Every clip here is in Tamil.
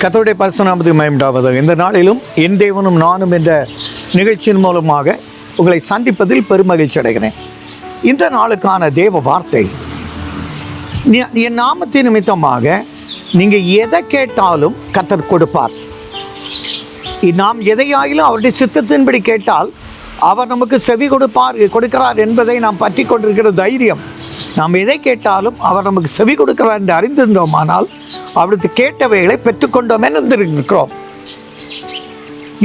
கத்தோடைய பரிசுநாமத்துக்கு மயம்டாவது இந்த நாளிலும் என் தேவனும் நானும் என்ற நிகழ்ச்சியின் மூலமாக உங்களை சந்திப்பதில் பெருமகிழ்ச்சி அடைகிறேன். இந்த நாளுக்கான தேவ வார்த்தை நீ- என் நாமத்தின் நிமித்தமாக நீங்கள் எதை கேட்டாலும் கத்தர் கொடுப்பார். நாம் எதையாயிலும் அவருடைய சித்தத்தின்படி கேட்டால் அவர் நமக்கு செவி கொடுப்பார் கொடுக்கிறார் என்பதை நாம் பற்றி கொண்டிருக்கிற தைரியம். நாம் எதை கேட்டாலும் அவர் நமக்கு செவி கொடுக்கிறார் என்று அறிந்திருந்தோமானால் அவருக்கு கேட்டவைகளை பெற்றுக்கொண்டோம் இருந்திருக்கிறோம்.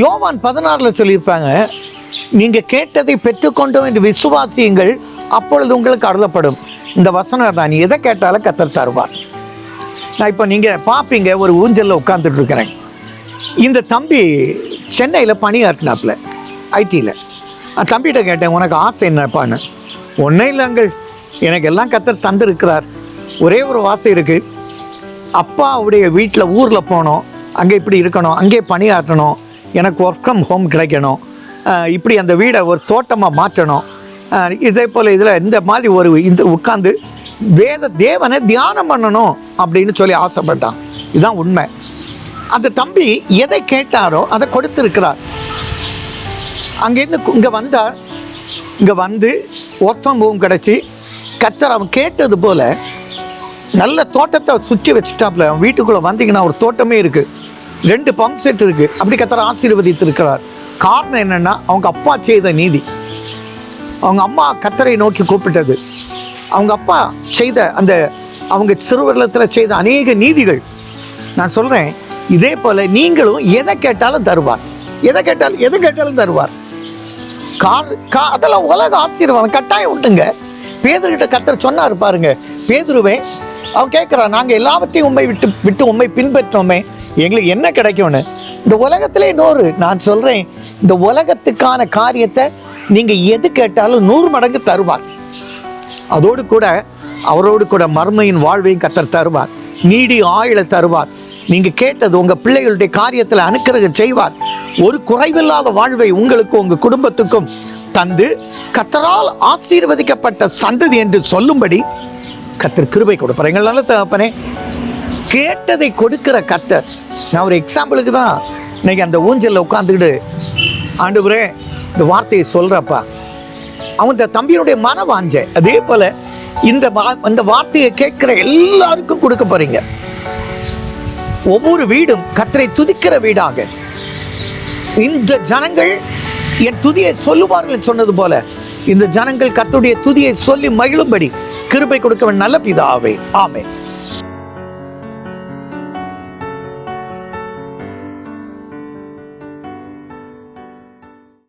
யோவான் பதினாறில் சொல்லியிருப்பாங்க நீங்கள் கேட்டதை பெற்றுக்கொண்டோம் என்று விசுவாசியுங்கள் அப்பொழுது உங்களுக்கு அருளப்படும். இந்த வசனம் தான் நீ எதை கேட்டாலும் கத்தர் தருவார். நான் இப்போ நீங்கள் பார்ப்பீங்க ஒரு ஊஞ்சலில் உட்காந்துட்டு இருக்கிறேன் இந்த தம்பி சென்னையில் பணியாற்றினாப்புல ஐடியில் நான் தம்பிகிட்ட கேட்டேன் உனக்கு ஆசை என்னப்பான்னு? ஒன்றும் இல்லைங்கள் எனக்கு எல்லாம் கத்தர் தந்திருக்கிறார். ஒரே ஒரு வாசை இருக்குது அப்பாவுடைய வீட்டில் ஊரில் போகணும் அங்கே இப்படி இருக்கணும். அங்கே பணியாற்றணும் எனக்கு ஒர்க் ஃப்ரம் ஹோம் கிடைக்கணும். இப்படி அந்த வீடை ஒரு தோட்டமாக மாற்றணும். இதே போல் இதில் இந்த மாதிரி ஒரு இந்த உட்காந்து வேத தேவனை தியானம் பண்ணணும் அப்படின்னு சொல்லி ஆசைப்பட்டான். இதுதான் உண்மை. அந்த தம்பி எதை கேட்டாரோ அதை கொடுத்துருக்கிறார். அங்கேருந்து இங்கே வந்தார். இங்கே வந்து ஒர்க் ஃப்ரம் ஹோம் கிடச்சி கத்தர் அவன் கேட்டது போல் நல்ல தோட்டத்தை சுற்றி வச்சுட்டாப்புல அவன் வீட்டுக்குள்ளே வந்தீங்கன்னா ஒரு தோட்டமே இருக்குது ரெண்டு பம்ப் செட் இருக்குது அப்படி கத்தர் ஆசீர்வதித்திருக்கிறார். காரணம் என்னென்னா அவங்க அப்பா செய்த நீதி. அவங்க அம்மா கத்தரை நோக்கி கூப்பிட்டது. அவங்க அப்பா செய்த அந்த அவங்க சிறுவர்களத்தில் செய்த அநேக நீதிகள். நான் சொல்கிறேன் இதே போல் நீங்களும் எதை கேட்டாலும் தருவார். எதை கேட்டாலும் எதை கேட்டாலும் தருவார். கார் கா அதெல்லாம் உலக ஆசீர்வாதம். கட்டாயம் விட்டுங்க பேதர்கிட்ட கத்தர் சொன்னார் பாருங்க பேதுருவே அவன் கேட்குறான் நாங்கள் எல்லாவற்றையும் உண்மை விட்டு விட்டு உண்மை பின்பற்றோமே எங்களுக்கு என்ன கிடைக்கும்னு? இந்த உலகத்திலே இன்னொரு நான் சொல்கிறேன் இந்த உலகத்துக்கான காரியத்தை நீங்கள் எது கேட்டாலும் நூறு மடங்கு தருவார். அதோடு கூட அவரோடு கூட மர்மையின் வாழ்வையும் கத்தர் தருவார் நீடி ஆயுளை தருவார். நீங்க கேட்டது உங்க பிள்ளைகளுடைய காரியத்தில் அனுக்கிரக செய்வார். ஒரு குறைவில்லாத வாழ்வை உங்களுக்கு உங்க குடும்பத்துக்கும் தந்து கத்தரால் ஆசீர்வதிக்கப்பட்ட சந்ததி என்று சொல்லும்படி கத்தர் கிருபை கொடுப்பார். எங்கள் நல்ல தகப்பனே கேட்டதை கொடுக்கிற கத்தர். நான் ஒரு எக்ஸாம்பிளுக்கு தான் இன்னைக்கு அந்த ஊஞ்சலில் உட்காந்துக்கிட்டு ஆண்டவரே இந்த வார்த்தையை சொல்கிறப்பா அவன் இந்த தம்பியினுடைய மன வாஞ்ச அதே போல இந்த வா- இந்த வார்த்தையை கேட்குற எல்லாருக்கும் கொடுக்க போறீங்க. ஒவ்வொரு வீடும் கத்தரை துதிக்கிற வீடாக. இந்த ஜனங்கள் என் துதியை சொல்லுவார்கள் சொன்னது போல இந்த ஜனங்கள் கத்துடைய துதியை சொல்லி மகிழும்படி கிருபை கொடுக்கவன் நல்ல பிதாவே. ஆமே